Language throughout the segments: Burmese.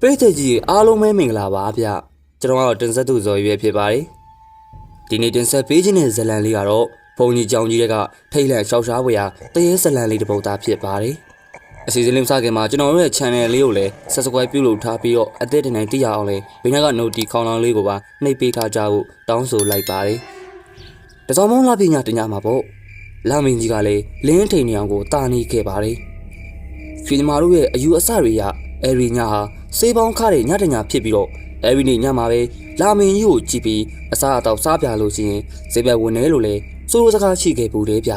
ပရိသတ်ကြီးအားလုံးပဲမင်္ဂလာပါဗျကျွန်တော်ကတော့တင်ဆက်သူဇော်ရွေးဖြစ်ပါတယ်ဒီနေ့တင်ဆက်ပေးခြင်းတဲ့ဇလံလေးကတော့ဘုံကြီးကြောင်ကြီးတွေကထိတ်လန့်ရှောက်ရှားဝေရာတရေဇလံလေးတစ်ပုဒ်သားဖြစ်ပါတယ်အစီအစဉ်လေးမစခင်မှာကျွန်တော်တို့ရဲ့ channel လေးကိုလည်း subscribe ပြုလုပ်ထားပြီးတော့အသစ်တင်တိုင်းသိရအောင်လဲဘေးနားက note ခေါင်းလောင်းလေးကိုပါနှိပ်ပေးထားကြဖို့တောင်းဆိုလိုက်ပါတယ်တစောင်းမုံလာပညာတင်ကြမှာပေါ့လာမင်းကြီးကလည်းလင်းထိန်နေအောင်ကိုတာနေခဲ့ပါတယ်ဖီလမာတို့ရဲ့အယူအဆတွေရအဲရီညာဟာ စေးပေါင်းခါတဲ့ညတညာဖြစ်ပြီးတော့အဲဒီနေ့ညမှာပဲလာမင်းကြီးကိုကြည့်ပြီးအစားအသောက်စားပြလို့ရှိရင်ဈေးဘက်ဝင်နေလို့လေစိုးရိုးစကားရှိခဲ့ဘူးလေဗျ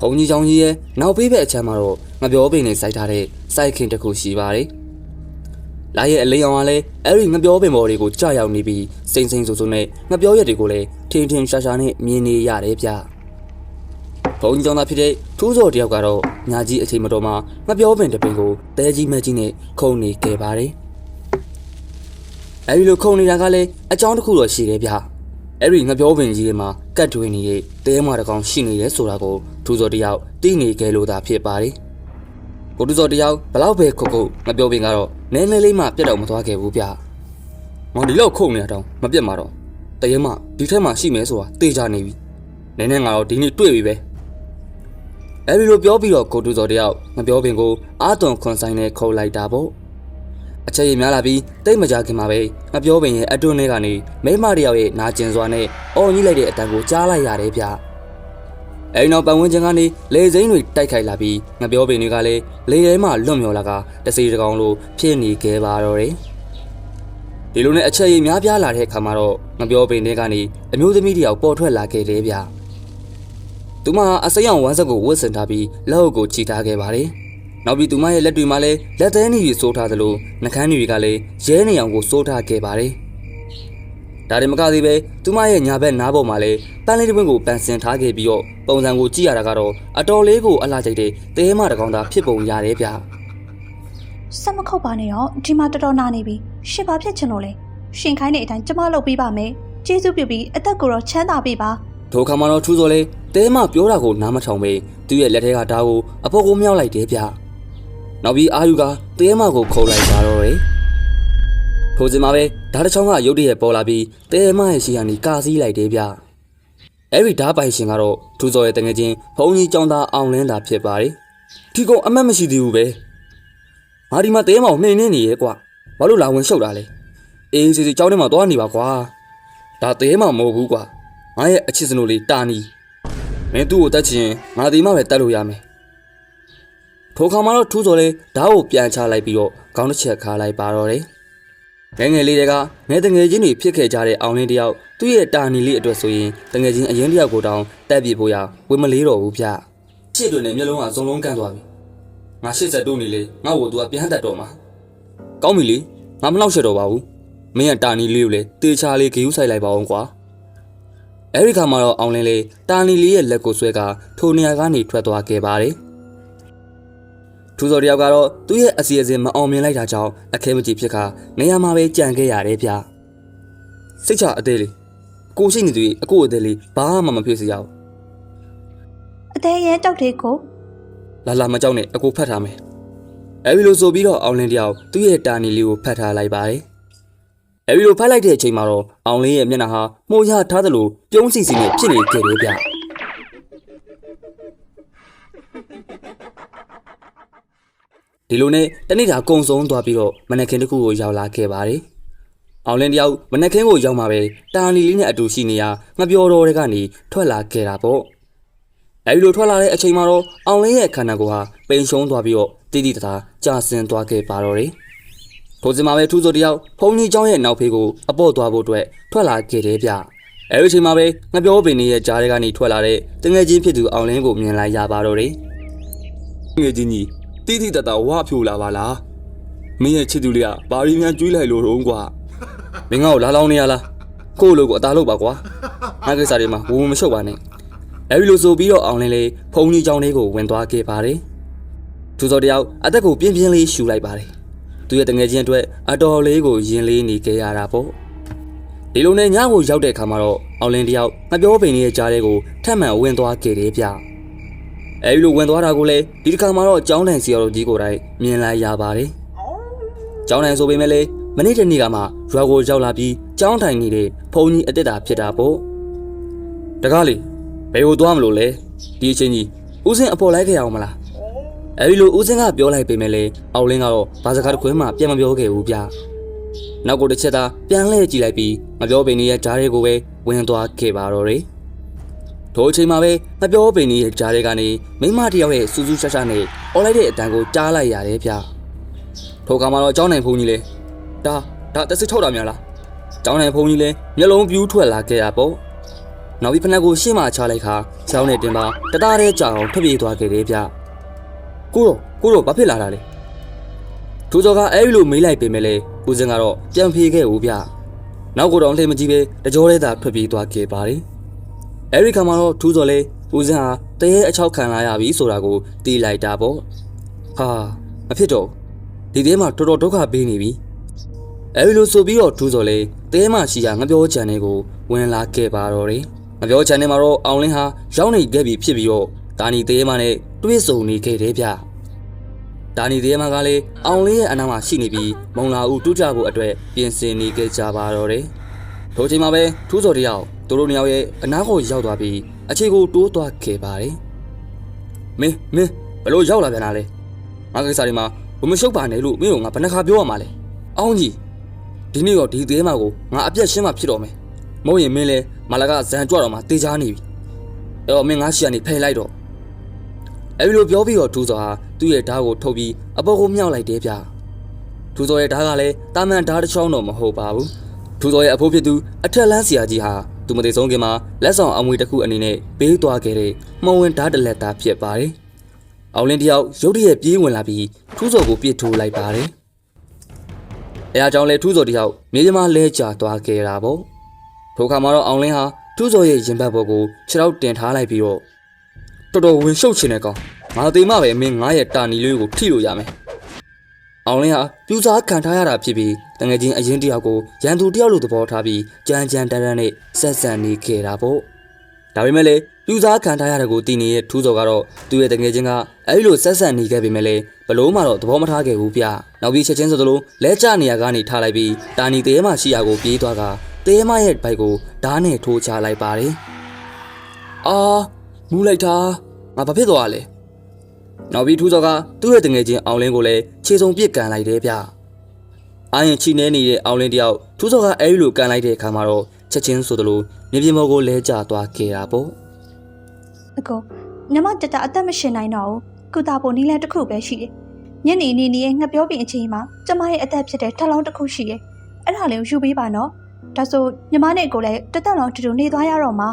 ဘုံကြီးချောင်းကြီးရဲ့နောက်ပေးဘက်အချမ်းမှာတော့ငပြောပင်နဲ့စိုက်ထားတဲ့စိုက်ခင်တစ်ခုရှိပါတယ်လာရဲ့အလေးအောင်ကလည်းအဲ့ဒီငပြောပင်ပေါ်တွေကိုကြာရောက်နေပြီးစိမ့်စိမ့်ဆူဆူနဲ့ငပြောရက်တွေကိုလည်းထင်းထင်းရှာရှာနဲ့မြင်နေရတယ်ဗျ ဘုံကြီးချောင်းသားဖြစ်တဲ့ထူးစော်တယောက်ကတော့ညာကြီးအချိန်မတော်မှာငပြောပင်တစ်ပင်ကိုတဲကြီးမကြီးနဲ့ခုံနေခဲ့ပါတယ်အဲဒီလိုခုံနေတာကလည်းအကြောင်းတစ်ခုတော့ရှိတယ်ဗျအဲ့ဒီငပြောပင်ကြီးတွေမှာကတ်တွင်းနေတဲ့တဲမတစ်ကောင်ရှိနေရဲဆိုတာကိုထူးစော်တယောက်သိနေကြလို့သာဖြစ်ပါတယ်ကိုတူစော်တယောက်ဘလောက်ပဲခုတ်ခုတ်ငပြောပင်ကတော့နည်းနည်းလေးမှပြတ်တော့မသွားခဲ့ဘူးဗျ။မောင်ဒီလောက်ခုတ်နေတာတောင်မပြတ်မှာတော့တရေမဒီထက်မှရှိမယ်ဆိုတာသိကြနေပြီ။နည်းနည်းငါတော့ဒီနေ့တွေ့ပြီပဲ။ အဲဒီလိုပြောပြီးတော့ကိုတူစော်တယောက်ငပြောပင်ကိုအာသွန်ခွန်ဆိုင်နဲ့ခုတ်လိုက်တာပေါ့။အချက်ရများလာပြီးတိတ်မကြခင်မှာပဲငပြောပင်ရဲ့အတွန်းထဲကနေမိမတယောက်ရဲ့နာကျင်စွာနဲ့အော်ကြီးလိုက်တဲ့အတန်ကိုကြားလိုက်ရတယ်ဗျ။အဲဒီနောက်ပတ်ဝန်းကျင်ကနေလေစိမ်းတွေတိုက်ခိုက်လာပြီးငပြောပင်တွေကလည်းလေထဲမှာလွတ်မြော်လာကတစီတကောင်လိုဖြစ်နေခဲ့ပါတော့တယ်။ဒီလိုနဲ့အချက်ရည်များပြားလာတဲ့အခါမှာတော့ငပြောပင်တွေကနေအမျိုးသမီးတယောက်ပေါ်ထွက်လာခဲ့တယ်ဗျ။ သူမအစိမ်းအောင်ဝမ်းဆက်ကိုဝတ်ဆင်ထားပြီးလက်အုပ်ကိုချီထားခဲ့ပါတယ်။နောက်ပြီးသူမရဲ့လက်တွေမှာလည်းလက်သေးနေပြီးစိုးထားသလိုနှကန်းတွေကလည်းရဲနေအောင်ကိုစိုးထားခဲ့ပါတယ်။ဒါတွေမကသေးပဲသူမရဲ့ညာဘက်နားပေါ်မှာလည်းပန်းလေးတစ်ပွင့်ကိုပန်ဆင်ထားခဲ့ပြီးတော့ပုံစံကိုကြည့်ရတာကတော့အတော်လေးကိုအလားကျိတ်တဲ့တဲမတကောင်သားဖြစ်ပုံရတယ်ဗျ။ဆက်မခုတ်ပါနဲ့တော့ဒီမှာတော်တော်နာနေပြီရှင်ဘာဖြစ်ချင်လို့လဲရှင်ခိုင်းတဲ့အတိုင်းကျမလုပ်ပေးပါမယ်ကျေးဇူးပြုပြီးအသက်ကိုတော့ချမ်းသာပေးပါ ထိုခါမှတော့ထူးစော်လေတဲမပြောတာကိုနားမထောင်ပဲသူ့ရဲ့လက်ထဲကဓာတ်ကိုအပေါ်ကိုမြောက်လိုက်တယ်ဗျနောက်ပြီးအာယူကတဲမကိုခုံလိုက်ကြတော့တယ်ထိုစဉ်မှာပဲဓာတ်တစ်ချောင်းကရုတ်တရက်ပေါ်လာပြီးတဲမရဲ့ရှီကနေကာစီးလိုက်တယ်ဗျအဲ့ဒီဓာတ်ပိုင်ရှင်ကတော့ထူးစော်ရဲ့တငယ်ချင်းဘုံကြီးចောင်းသားအောင်လင်းတာဖြစ်ပါတယ်ဒီကောင်အမတ်မရှိသေးဘူးပဲငါဒီမှာတဲမောင်နှိမ့်နေနေရဲ့ကွာဘာလို့လာဝင်ရှုပ်တာလဲအေးစီစီចောင်းထဲမှာသွားနေပါကွာဒါတဲမောင်မဟုတ်ဘူးကွာ ငါရဲ့အချစ်စနိုးလေးတာနီမင်းသူ့ကိုတတ်ချင်ငါဒီမှပဲတတ်လို့ရမယ်ထိုခါမှာတော့ထူးစော်လေးဓာတ်ကိုပြန်ချလိုက်ပြီးတော့ခေါင်းတစ်ချက်ခါလိုက်ပါတော့တယ်ငယ်ငယ်လေးတွေကငယ်တငယ်ချင်းတွေဖြစ်ခဲ့ကြတဲ့အောင်လင်းတယောက်သူ့ရဲ့တာနီလေးအတွက်ဆိုရင်တငယ်ချင်းအရင်တယောက်ကိုတောင်တက်ပြဖို့ရဝေမလေးတော့ဘူးဗျချစ်တွေနဲ့မျက်လုံးကစုံလုံးကန့်သွားပြီငါရှစ်ဆက်တိုးနေလေငါ့ကိုသူကပြန်တက်တော့မှာကောင်းပြီလေငါမလောက်ရှက်တော့ပါဘူးမင်းကတာနီလေးကိုလေတေချာလေးဂေယူဆိုင်လိုက်ပါအောင်ကွာ အဲ့ဒီခါမှာတော့အောင်လင်းလေးတာနီလေးရဲ့လက်ကိုဆွဲကထိုနေရာကနေထွက်သွားခဲ့ပါတယ်။ထူစော်တယောက်ကတော့သူ့ရဲ့အစီအစဉ်မအောင်မြင်လိုက်တာကြောင့်အခဲမကြီးဖြစ်ခါနေရာမှာပဲကြံခဲ့ရတယ်ဗျ။စိတ်ချအသေးလေးကိုရှိနေသူအကိုအသေးလေးဘာမှမဖြစ်စေရအောင်အသေးရဲတောက်တဲ့ကို။လာလာမကြောက်နဲ့အကိုဖတ်ထားမယ်။အဲ့ဒီလိုဆိုပြီးတော့အောင်လင်းတယောက်သူ့ရဲ့တာနီလေးကိုဖတ်ထားလိုက်ပါတယ်။ အဲ့ဒီလိုဖတ်လိုက်တဲ့အချိန်မှာတော့အောင်လင်းရဲ့မျက်နှာဟာမှုံရထားသလိုပြုံးစီစီနဲ့ဖြစ်နေခဲ့တယ်ဗျ။ဒီလိုနဲ့တနေ့တာကုံဆုံးသွားပြီးတော့မနက်ခင်းတစ်ခုကိုရောက်လာခဲ့ပါတယ်။အောင်လင်းတယောက်မနက်ခင်းကိုရောက်มาပဲတာနီလေးနဲ့အတူရှိနေရငပြောတော်တွေကနေထွက်လာခဲ့တာပေါ့။အဲဒီလိုထွက်လာတဲ့အချိန်မှာတော့အောင်လင်းရဲ့ခန္ဓာကိုယ်ဟာပိန်ရှုံးသွားပြီးတော့တိတိတသာကြာဆင်းသွားခဲ့ပါတော့တယ်။ ထို့စင်မှာပဲထူးစော်တယောက်ဖုန်ကြီးเจ้าရဲ့နောက်ဖေးကိုအပေါ့သွားဖို့အတွက်ထွက်လာခဲ့တယ်ဗျ။အဲဒီအချိန်မှာပဲငပြောပင်ကြီးရဲ့ကြားထဲကနေထွက်လာတဲ့တငယ်ချင်းဖြစ်သူအောင်လင်းကိုမြင်လိုက်ရပါတော့တယ်။ ငယ်ချင်းကြီးတိတိတတ်တာဝါဖြိုလာပါလားမင်းရဲ့ချစ်သူလေးကဘာရီမြန်ကျွေးလိုက်လို့တော့ကွာမင်းငါ့ကိုလာလောင်းနေရလားကို့လိုကိုအသားလုပ်ပါကွာငါကိစ္စတွေမှာဝုံဝုံမရှုပ်ပါနဲ့အဲဒီလိုဆိုပြီးတော့အောင်လင်းလေးဖုန်ကြီးချောင်းလေးကိုဝင်သွားခဲ့ပါတယ်သူစောတယောက်အသက်ကိုပြင်းပြင်းလေးရှူလိုက်ပါတယ် သူရဲ့တငယ်ချင်းအတွက်အတော်လေးကိုယင်လေးနေခဲ့ရတာပေါ့ဒီလိုနဲ့ညကိုရောက်တဲ့အခါမှာတော့အောင်လင်းတယောက်ငပြောပင်လေးရဲ့ကြားထဲကိုထပ်မံဝင်သွားခဲ့တယ်ဗျအဲဒီလိုဝင်သွားတာကိုလည်းဒီတစ်ခါမှတော့ကျောင်းတန်စီရော်ကြီးကိုယ်တိုင်မြင်လိုက်ရပါတယ်ကျောင်းတိုင်းဆိုပေမဲ့လေမနေ့တနေ့ကမှရွာကိုရောက်လာပြီးကျောင်းထိုင်နေတဲ့ဖုန်ကြီးအတက်တာဖြစ်တာပေါ့တကားလေဘယ်ကိုသွားမလို့လဲဒီအချိန်ကြီးဦးစင်းအပေါ်လိုက်ခဲ့အောင်မလား အဲဒီလိုဦးစင်းကပြောလိုက်ပေမဲ့လေအောက်လင်းကတော့ဘာစကားတစ်ခွင်းမှပြန်မပြောခဲ့ဘူးဗျနောက်ကိုတစ်ချက်သာပြန်လှည့်ကြည့်လိုက်ပြီးမပြောပင်ရဲ့ဂျားတွေကိုပဲဝင်သွားခဲ့ပါတော့တယ်ထိုအချိန်မှာပဲမပြောပင်ရဲ့ဂျားတွေကနေမိမတစ်ယောက်ရဲ့စူးစူးရှာရှာနဲ့အော်လိုက်တဲ့အတန်ကိုကြားလိုက်ရတယ်ဗျထိုကမှတော့ကျောင်းနိုင်ဖုန်းကြီးလေဒါဒါတက်စစ်ထုတ်တာများလားကျောင်းနိုင်ဖုန်းကြီးလေမျက်လုံးပြူးထွက်လာခဲ့ရပေါ့နောက်ပြီးဖနက်ကိုရှေ့မှချလိုက်ခါကျောင်းနဲ့တင်ပါတသားတည်းကြောင်ထွက်ပြေးသွားခဲ့တယ်ဗျ ကိုတော့ကိုတော့ဘာဖြစ်လာတာလဲထူစောကအဲ့ဒီလိုမေးလိုက်ပေမဲ့လေဦးစင်ကတော့ပြန်ဖြေခဲ့ဦးဗျနောက်ကိုတော့လှည့်မကြည့်ပဲတကြောလေးသာထွက်ပြေးသွားခဲ့ပါတယ်အဲ့ဒီခါမှာတော့ထူစောလေဦးစင်ဟာတရေအချောက်ခံလာရပြီဆိုတာကိုတီးလိုက်တာပေါ့ဟာမဖြစ်တော့ဘူးဒီထဲမှာတော်တော်ဒုက္ခပေးနေပြီအဲဒီလိုဆိုပြီးတော့ထူးစော်လေတဲမှရှိရာငပြောချန်တွေကိုဝင်လာခဲ့ပါတော့တယ်ငပြောချန်တွေမှာတော့အောင်လင်းဟာရောက်နေခဲ့ပြီဖြစ်ပြီးတော့ဒါနီတဲမှနဲ့ တွေ့ဆုံနေခဲ့တယ်ဗျဒါနီတဲမှကလည်းအောင်လင်းရဲ့အနားမှာရှိနေပြီးမုံလာဦးတူးကြဖို့အတွက်ပြင်ဆင်နေခဲ့ကြပါတော့တယ်ထိုချိန်မှာပဲထူးစော်တယောက်သူတို့နှစ်ယောက်ရဲ့အနားကိုရောက်သွားပြီးအခြေကိုတိုးသွားခဲ့ပါတယ်မင်းမင်းဘယ်လိုရောက်လာပြန်တာလဲငါကိစ္စတွေမှာဘမရှုပ်ပါနဲ့လို့မင်းကငါဘယ်နှခါပြောရမှာလဲအောင်းကြီးဒီနေ့တော့ဒီသေးမကိုငါအပြက်ရှင်းမှဖြစ်တော့မယ်မဟုတ်ရင်မင်းလဲမလာကဇန်ကြွတော့မှတေချာနေပြီအဲ့တော့မင်းငါရှီကနေဖယ်လိုက်တော့ အဲ့လိုပြောပြီးတော့ထူစောဟာသူ့ရဲ့ဓာတ်ကိုထုတ်ပြီးအပေါ်ကိုမြှောက်လိုက်တယ်ဗျထူစောရဲ့ဓာတ်ကလည်းတာမန်ဓာတ်တစ်ချောင်းတော့မဟုတ်ပါဘူးထူစောရဲ့အဖိုးဖြစ်သူအထက်လန်းဆရာကြီးဟာသူမသိဆုံးခင်မှာလက်ဆောင်အမွေတစ်ခုအနေနဲ့ပေးသွားခဲ့တဲ့မှောင်ဝင်ဓာတ်တစ်လက်သားဖြစ်ပါတယ်အောင်လင်းတယောက်ရုတ်တရက်ပြေးဝင်လာပြီးထူးစော်ကိုပြစ်ထိုးလိုက်ပါတယ်။အဲအကြောင်းလဲထူးစော်တယောက်မြေကြီးမှာလဲကျသွားခဲ့တာပေါ့။ထိုခါမှာတော့အောင်လင်းဟာထူးစော်ရဲ့ရင်ဘတ်ဘော်ကိုခြေထောက်တင်ထားလိုက်ပြီးတော့ တော်တော်ဝင်ရှုပ်ချင်တဲ့ကောင်ငါသိမှပဲမင်းငါရဲ့တာနီလေးကိုထိလို့ရမယ်။အောင်လင်းဟာပြူစားခံထားရတာဖြစ်ပြီးတငယ်ချင်းအရင်တယောက်ကိုရန်သူတယောက်လိုသဘောထားပြီးကြမ်းကြမ်းတမ်းတမ်းနဲ့ဆက်ဆံနေခဲ့တာပေါ့။ဒါပေမဲ့လည်းပြူစားခံထားရတဲ့ကိုတည်နေတဲ့ထူးစော်ကတော့သူ့ရဲ့တငယ်ချင်းကအဲဒီလိုဆက်ဆံနေခဲ့ပေမဲ့လည်းဘလို့မှတော့သဘောမထားခဲ့ဘူးဗျ။နောက်ပြီးချက်ချင်းဆိုသလိုလဲကျနေရကနေထားလိုက်ပြီးတာနီတဲမှရှိရာကိုပြေးသွားကတဲမရဲ့ဘိုက်ကိုဓားနဲ့ထိုးချလိုက်ပါတယ်။အာမူးလိုက်တာ ငါဘာဖြစ်သွားလဲ။နောက်ပြီးထူးစော်ကသူ့ရဲ့တငယ်ချင်းအောင်လင်းကိုလည်းခြေစုံပစ်ကန်လိုက်တယ်ဗျ။အာရင်ချီနေနေတဲ့အောင်လင်းတယောက်ထူးစော်ကအဲဒီလိုကန်လိုက်တဲ့အခါမှာတော့ချက်ချင်းဆိုသလိုမြေပြင်ပေါ်ကိုလဲကျသွားခဲ့တာပေါ့။အကိုညီမတတအသက်မရှင်နိုင်တော့ဘူးကုတာဖို့နီးလန်းတစ်ခုပဲရှိတယ်ညနေနေနေရဲ့ငှက်ပြောပင်အချိန်မှာကျမရဲ့အသက်ဖြစ်တဲ့ထပ်လောင်းတစ်ခုရှိတယ်အဲ့ဒါလေးကိုယူပေးပါနော်ဒါဆိုညီမနဲ့ကိုလည်းတစ်သက်လုံးတူတူနေသွားရတော့မှာ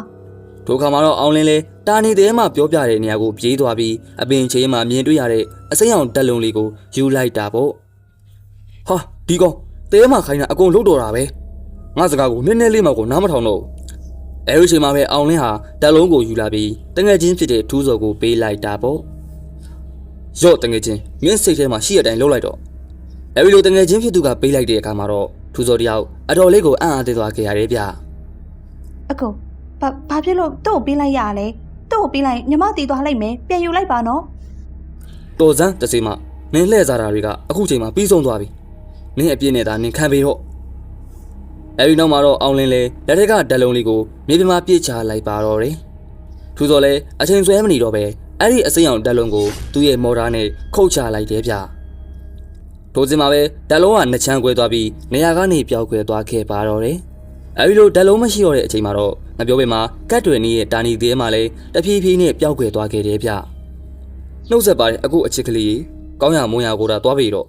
ဒုက္ခမှာတော့အောင်လင်းလဲတာနေတဲ့မှာပြောပြတဲ့နေရာကိုပြေးသွားပြီးအပင်ချေးမှာမြင်တွေ့ရတဲ့အစိမ်းအောင်တက်လုံးလေးကိုယူလိုက်တာပေါ့ဟာဒီကောင်တဲမှာခိုင်းတာအကုန်လုတ်တော်တာပဲငါစကားကိုနည်းနည်းလေးမှကိုနားမထောင်တော့ဘူးအဲဒီချိန်မှာပဲအောင်လင်းဟာတက်လုံးကိုယူလာပြီးတငယ်ချင်းဖြစ်တဲ့ထူးစော်ကိုပေးလိုက်တာပေါ့ရော့တငယ်ချင်းမင်းစိတ်ထဲမှာရှိရတိုင်းလှုပ်လိုက်တော့အဲဒီလိုတငယ်ချင်းဖြစ်သူကပေးလိုက်တဲ့အခါမှာတော့ထူးစော်တယောက်အတော်လေးကိုအံ့အားသင့်သွားခဲ့ရတယ်ဗျအကို ဘာဘာဖြစ်လို့သူ့ကိုပေးလိုက်ရလဲသူ့ကိုပေးလိုက်ညီမတည်သွားလိုက်မယ်ပြန်ယူလိုက်ပါနော်တော်စမ်းတစီမနင်းလှဲ့စားတာတွေကအခုချိန်မှာပြီးဆုံးသွားပြီနင်းအပြည့်နဲ့သာနင်းခံပေတော့အဲဒီနောက်မှာတော့အောင်လင်းလေလက်ထက်ကဓာတ်လုံးလေးကိုမြေပြင်မှာပြစ်ချလိုက်ပါတော့တယ်ထူစော်လေအချိန်ဆွဲမနေတော့ပဲအဲ့ဒီအစိမ်းအောင်ဓာတ်လုံးကိုသူ့ရဲ့မော်တာနဲ့ခုတ်ချလိုက်တယ်ဗျဒိုးစင်မှာပဲဓာတ်လုံးကနှစ်ချမ်းကွဲသွားပြီးနေရာကနေပျောက်ကွယ်သွားခဲ့ပါတော့တယ် အဲဒီလိုဓာတ်လုံးမရှိတော့တဲ့အချိန်မှာတော့ငါပြောပေမှာကတ်တွေနေရဲ့တာနီသေးမှလည်းတဖြည်းဖြည်းနဲ့ပျောက်ကွယ်သွားခဲ့တယ်ဗျနှုတ်ဆက်ပါတယ်အခုအချစ်ကလေးကြီးကောင်းရမွန်ရကိုတာသွားပြီတော့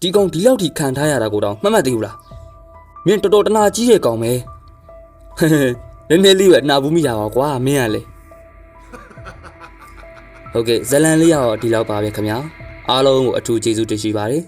ဒီကောင်ဒီလောက်ထိခံထားရတာကိုတော့မှတ်မှတ်သေးဘူးလားမင်းတော်တော်တနာကြီးရဲ့ကောင်ပဲဟဲဟဲနည်းနည်းလေးပဲနှာဘူးမိတာပါကွာမင်းကလေဟုတ်ကဲ့ဇလန်လေးရတော့ဒီလောက်ပါပဲခင်ဗျာအားလုံးကိုအထူးကျေးဇူးတင်ရှိပါတယ်